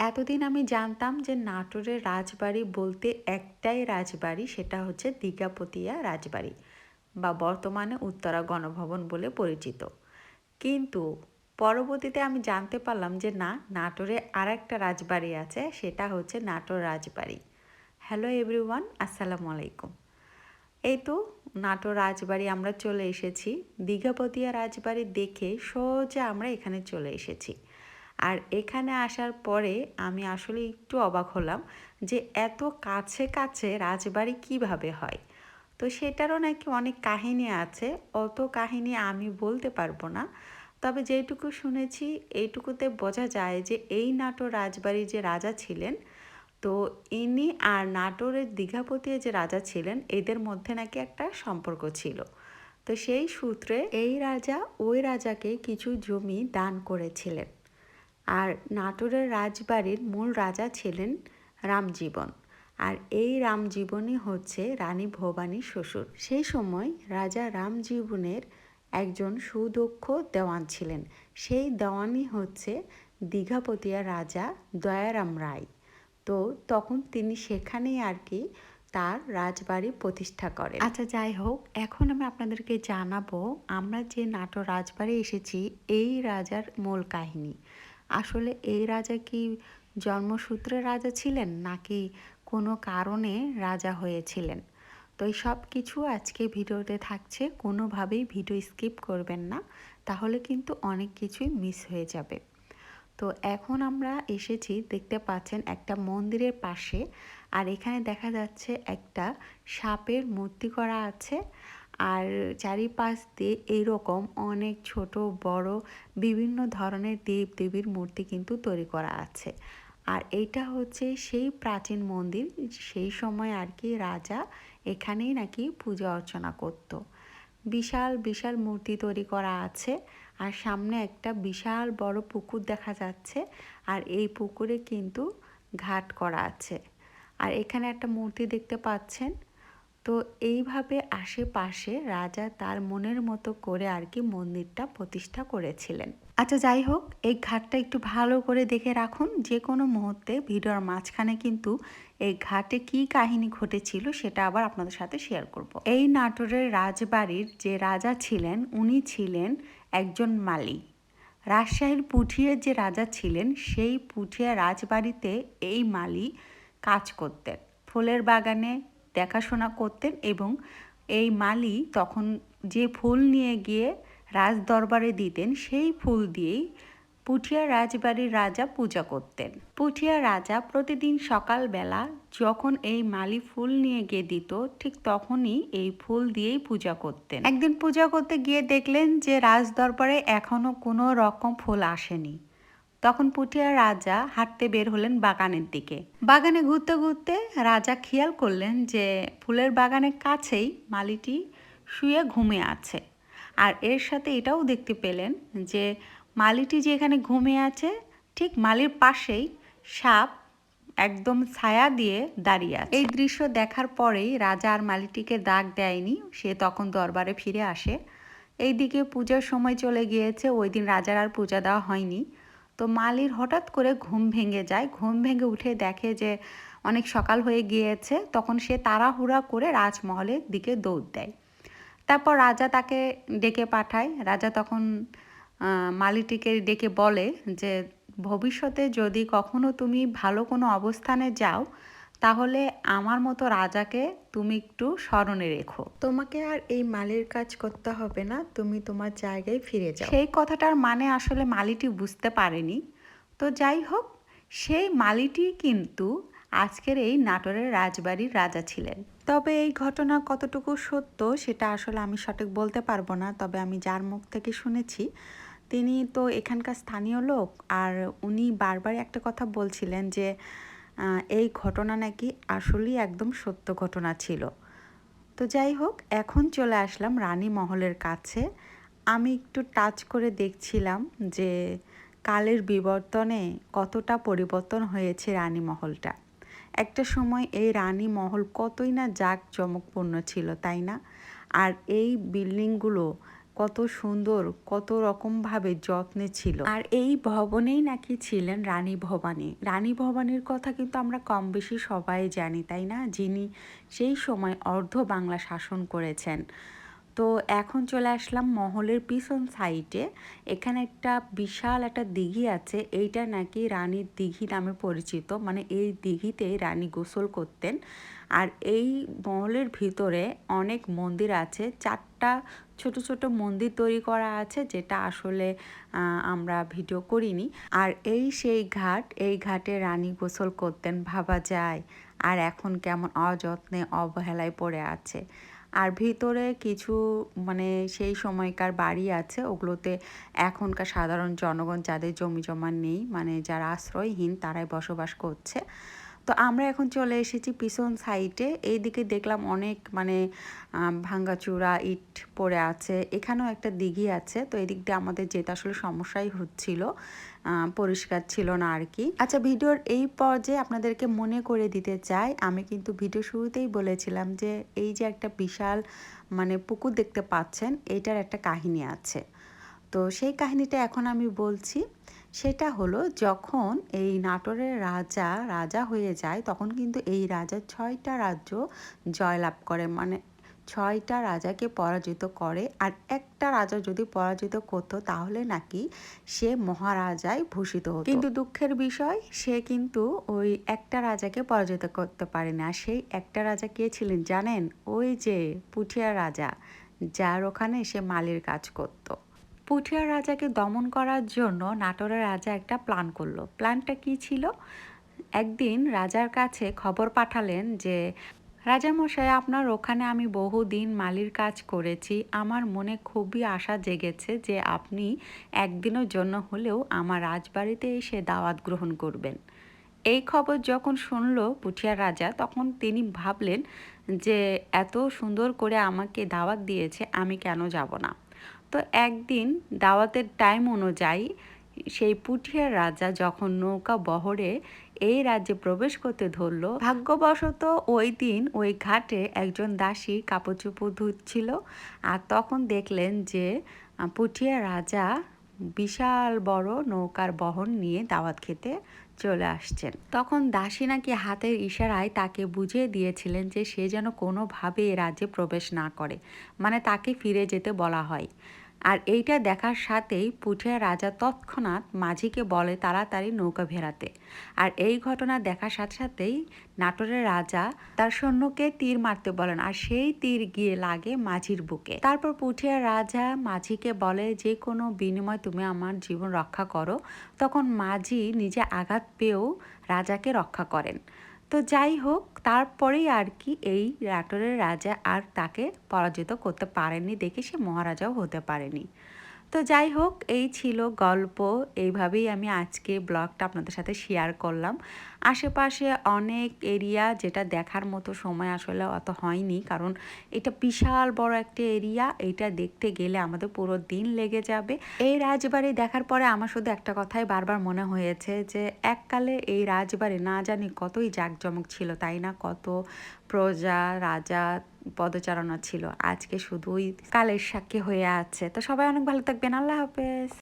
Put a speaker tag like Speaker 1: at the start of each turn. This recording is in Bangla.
Speaker 1: এতদিন আমি জানতাম যে নাটোরের রাজবাড়ি বলতে একটাই রাজবাড়ি, সেটা হচ্ছে দীঘাপতিয়া রাজবাড়ি বা বর্তমানে উত্তরা গণভবন বলে পরিচিত। কিন্তু পরবর্তীতে আমি জানতে পারলাম যে না, নাটোরে আর একটা রাজবাড়ি আছে, সেটা হচ্ছে নাটোর রাজবাড়ি। হ্যালো এভরিওয়ান আসসালামু আলাইকুম। এই তো নাটোর রাজবাড়ি আমরা চলে এসেছি। দীঘাপতিয়া রাজবাড়ি দেখে সোজা আমরা এখানে চলে এসেছি। আর এখানে আসার পরে আমি আসলে একটু অবাক হলাম যে এত কাছে কাছে রাজবাড়ি কীভাবে হয়? তো সেটারও নাকি অনেক কাহিনী আছে, অত কাহিনী আমি বলতে পারব না। তবে যেটুকু শুনেছি এইটুকুতে বোঝা যায় যে এই নাটোর রাজবাড়ির যে রাজা ছিলেন, তো ইনি আর নাটোরের দীঘাপতির যে রাজা ছিলেন, এদের মধ্যে নাকি একটা সম্পর্ক ছিল। তো সেই সূত্রে এই রাজা ওই রাজাকে কিছু জমি দান করেছিলেন। আর নাটোরের রাজবাড়ির মূল রাজা ছিলেন রামজীবন। আর এই রামজীবনই হচ্ছে রানী ভবানীর শ্বশুর। সেই সময় রাজা রামজীবনের একজন সুদক্ষ দেওয়ান ছিলেন। সেই দেওয়ানই হচ্ছে দীঘাপতিয়া রাজা দয়ারাম রায়। তো তখন তিনি সেখানেই আর কি তার রাজবাড়ি প্রতিষ্ঠা করেন। আচ্ছা যাই হোক, এখন আমি আপনাদেরকে জানাব, আমরা যে নাটোর রাজবাড়ি এসেছি, এই রাজার মূল কাহিনী। আসলে এই রাজা কি জন্মসূত্রে রাজা ছিলেন, নাকি কোনো কারণে রাজা হয়েছিলেন? তো এই সব কিছু আজকে ভিডিওতে থাকছে, কোনোভাবেই ভিডিও স্কিপ করবেন না, তাহলে কিন্তু অনেক কিছুই মিস হয়ে যাবে। তো এখন আমরা এসেছি, দেখতে পাচ্ছেন একটা মন্দিরের পাশে, আর এখানে দেখা যাচ্ছে একটা সাপের মূর্তি করা আছে আর চারিপাশ দিয়ে এইরকম অনেক ছোট, বড়, বিভিন্ন ধরনের দেব দেবীর মূর্তি কিন্তু তৈরি করা আছে। আর এইটা হচ্ছে সেই প্রাচীন মন্দির, সেই সময় আর কি রাজা এখানেই নাকি পূজা অর্চনা করত। বিশাল বিশাল মূর্তি তৈরি করা আছে আর সামনে একটা বিশাল বড় পুকুর দেখা যাচ্ছে আর এই পুকুরে কিন্তু ঘাট করা আছে। আর এখানে একটা মূর্তি দেখতে পাচ্ছেন। তো এইভাবে আশেপাশে রাজা তার মনের মতো করে আর কি মন্দিরটা প্রতিষ্ঠা করেছিলেন। আচ্ছা যাই হোক, এই ঘাটটা একটু ভালো করে দেখে রাখুন। যে কোনো মুহূর্তে ভিডিওর মাঝখানে কিন্তু এই ঘাটে কি কাহিনী ঘটেছিল সেটা আবার আপনাদের সাথে শেয়ার করব। এই নাটোরের রাজবাড়ির যে রাজা ছিলেন, উনি ছিলেন একজন মালি। রাজশাহীর পুঠিয়ার যে রাজা ছিলেন, সেই পুঠিয়া রাজবাড়িতে এই মালি কাজ করতেন। ফুলের বাগানে দেখাশোনা করতেন এবং এই মালি তখন যে ফুল নিয়ে গিয়ে রাজ দরবারে দিতেন, সেই ফুল দিয়েই পুঠিয়া রাজবাড়ির রাজা পূজা করতেন। পুঠিয়া রাজা প্রতিদিন সকালবেলা যখন এই মালি ফুল নিয়ে গিয়ে দিত, ঠিক তখনই এই ফুল দিয়েই পূজা করতেন। একদিন পূজা করতে গিয়ে দেখলেন যে রাজ দরবারে এখনও কোনো রকম ফুল আসেনি। তখন পুঠিয়া রাজা হাঁটতে বের হলেন বাগানের দিকে। বাগানে ঘুরতে ঘুরতে রাজা খেয়াল করলেন যে ফুলের বাগানের কাছেই মালিটি শুয়ে ঘুমে আছে। আর এর সাথে এটাও দেখতে পেলেন যে মালিটি যে এখানে ঘুমে আছে, ঠিক মালির পাশেই সাপ একদম ছায়া দিয়ে দাঁড়িয়ে আছে। এই দৃশ্য দেখার পরেই রাজা আর মালিটিকে দাগ দেয়নি, সে তখন দরবারে ফিরে আসে। এইদিকে পূজার সময় চলে গিয়েছে ওই দিন রাজার আর পূজা দেওয়া হয়নি। তো মালির হঠাৎ করে ঘুম ভেঙে যায়। ঘুম ভেঙে উঠে দেখে যে অনেক সকাল হয়ে গিয়েছে, তখন সে তাড়াহুড়া করে রাজমহলের দিকে দৌড় দেয়। তারপর রাজা তাকে ডেকে পাঠায়। রাজা তখন মালিটিকে ডেকে বলে যে, ভবিষ্যতে যদি কখনো তুমি ভালো কোনো অবস্থানে যাও তাহলে আমার মতো রাজাকে তুমি একটু স্মরণে রেখো। তোমাকে আর এই মালির কাজ করতে হবে না তুমি তোমার জায়গায় ফিরে যাও। সেই কথাটার মানে আসলে মালিটি বুঝতে পারেনি। তো যাই হোক সেই মালিটি কিন্তু আজকের এই নাটোরের রাজবাড়ির রাজা ছিলেন। তবে এই ঘটনা কতটুকু সত্য সেটা আসলে আমি সঠিক বলতে পারব না তবে আমি যার মুখ থেকে শুনেছি তিনি তো এখানকার স্থানীয় লোক। আর উনি বারবার একটা কথা বলছিলেন যে এই ঘটনা নাকি আসলেই একদম সত্য ঘটনা ছিল। তো যাই হোক, এখন চলে আসলাম রানী মহলের কাছে। আমি একটু টাচ করে দেখছিলাম যে কালের বিবর্তনে কতটা পরিবর্তন হয়েছে রানী মহলটা। একটা সময় এই রানী মহল কতই না জাক চমকপূর্ণ ছিল, তাই না? আর এই বিল্ডিংগুলো কত সুন্দর, কত রকমভাবে যত্নে ছিল। আর এই ভবনেই নাকি ছিলেন রানী ভবানী। রানী ভবানীর কথা কিন্তু আমরা কম বেশি সবাই জানি, তাই না? যিনি সেই সময় অর্ধ বাংলা শাসন করেছেন। তো এখন চলে আসলাম মহলের পিছন সাইডে। এখানে একটা বিশাল একটা দিঘি আছে। এইটা নাকি রানীর দিঘি নামে পরিচিত। মানে এই দিঘিতে রানী গোসল করতেন। আর এই মহলের ভিতরে অনেক মন্দির আছে। চারটা ছোট ছোট মন্দির তৈরি করা আছে, যেটা আসলে আমরা ভিডিও করিনি। আর এই সেই ঘাট, এই ঘাটে রানী গোসল করতেন ভাবা যায়। আর এখন কেমন অযত্নে অবহেলায় পড়ে আছে। আর ভিতরে কিছু মানে সেই সময়কার বাড়ি আছে, ওগুলোতে এখনকার সাধারণ জনগণ যাদের জমি জমা নেই মানে যারা আশ্রয়হীন, তারাই বসবাস করছে। তো আমরা এখন চলে এসেছি পিছন সাইডে। এইদিকে দেখলাম অনেক মানে ভাঙ্গাচূড়া ইট পড়ে আছে। এখানেও একটা দিঘি আছে। তো এদিক দিয়ে আমাদের যেটা আসলে সমস্যাই হচ্ছিল। পরিষ্কার ছিল না আর কি। আচ্ছা ভিডিওর এই পর্যায়ে আপনাদেরকে মনে করে দিতে চাই, আমি কিন্তু ভিডিও শুরুতেই বলেছিলাম যে এই যে একটা বিশাল মানে পুকুর দেখতে পাচ্ছেন, এটার একটা কাহিনী আছে। তো সেই কাহিনীটা এখন আমি বলছি। সেটা হলো যখন এই নাটোরের রাজা রাজা হয়ে যায়, তখন কিন্তু এই রাজা ছয়টা রাজ্য জয়লাভ করে। মানে ছয়টা রাজাকে পরাজিত করে। আর একটা রাজা যদি পরাজিত করতো, তাহলে নাকি সে মহারাজায় ভূষিত হতো। কিন্তু দুঃখের বিষয়, সে কিন্তু ওই একটা রাজাকে পরাজিত করতে পারে না। সেই একটা রাজা কে ছিলেন জানেন? ওই যে পুঠিয়া রাজা, যার ওখানে সে মালির কাজ করতো। পুঠিয়া রাজাকে দমন করার জন্য নাটোরের রাজা একটা প্ল্যান করল। প্ল্যানটা কি ছিল? একদিন রাজার কাছে খবর পাঠালেন যে, রাজামশাই, আপনার ওখানে আমি বহুদিন মালির কাজ করেছি। আমার মনে খুবই আশা জেগেছে যে আপনি একদিনের জন্য হলেও আমার রাজবাড়িতে এসে দাওয়াত গ্রহণ করবেন। এই খবর যখন শুনল পুঠিয়া রাজা, তখন তিনি ভাবলেন যে, এত সুন্দর করে আমাকে দাওয়াত দিয়েছে, আমি কেন যাব না? তো একদিন দাওয়াতের টাইম অনুযায়ী সেই পুঠিয়ার রাজা যখন নৌকা বহরে এই রাজ্যে প্রবেশ করতে ধরল, ভাগ্যবশত ওই দিন ওই ঘাটে একজন দাসী কাপড় চোপড় ধুচ্ছিল আর তখন দেখলেন যে, পুঠিয়া রাজা বিশাল বড় নৌকার বহন নিয়ে দাওয়াত খেতে চলে আসছেন। তখন দাসী নাকি হাতের ইশারায় তাকে বুঝিয়ে দিয়েছিলেন যে সে যেন কোনোভাবে রাজ্যে প্রবেশ না করে। মানে তাকে ফিরে যেতে বলা হয়। আর এইটা দেখার সাথেই পুঠিয়া রাজা তৎক্ষণাৎ মাঝিকে বলে তাড়াতাড়ি নৌকা ভেড়াতে। আর এই ঘটনা দেখার সাথে সাথেই নাটোরের রাজা তার সৈন্যকে তীর মারতে বলেন আর সেই তীর গিয়ে লাগে মাঝির বুকে। তারপর পুঠিয়া রাজা মাঝিকে বলে, যে কোনো বিনিময় তুমি আমার জীবন রক্ষা করো। তখন মাঝি নিজে আঘাত পেয়েও রাজাকে রক্ষা করেন। তো যাই হোক, তারপরেই আর কি এই রাটোরের রাজা আর তাকে পরাজিত করতে পারেনি দেখে সে মহারাজাও হতে পারেনি। তো যাই হোক, এই ছিল গল্প। এইভাবেই আমি আজকে ব্লগটা আপনাদের সাথে শেয়ার করলাম। আশেপাশে অনেক এরিয়া যেটা দেখার মতো সময় আসলে অত হয়নি, কারণ এটা বিশাল বড় একটা এরিয়া এটা দেখতে গেলে আমাদের পুরো দিন লেগে যাবে। এই রাজবাড়ি দেখার পরে আমার শুধু একটা কথাই বারবার মনে হয়েছে যে, এককালে এই রাজবাড়ি না জানি কতই জাঁকজমক ছিল, তাই না? কত প্রজা, রাজা, পদচারণা ছিল। আজকে শুধুই কালের সাক্ষী হয়ে আছে। তো সবাই অনেক ভালো থাকবেন। আল্লাহ হাফেজ।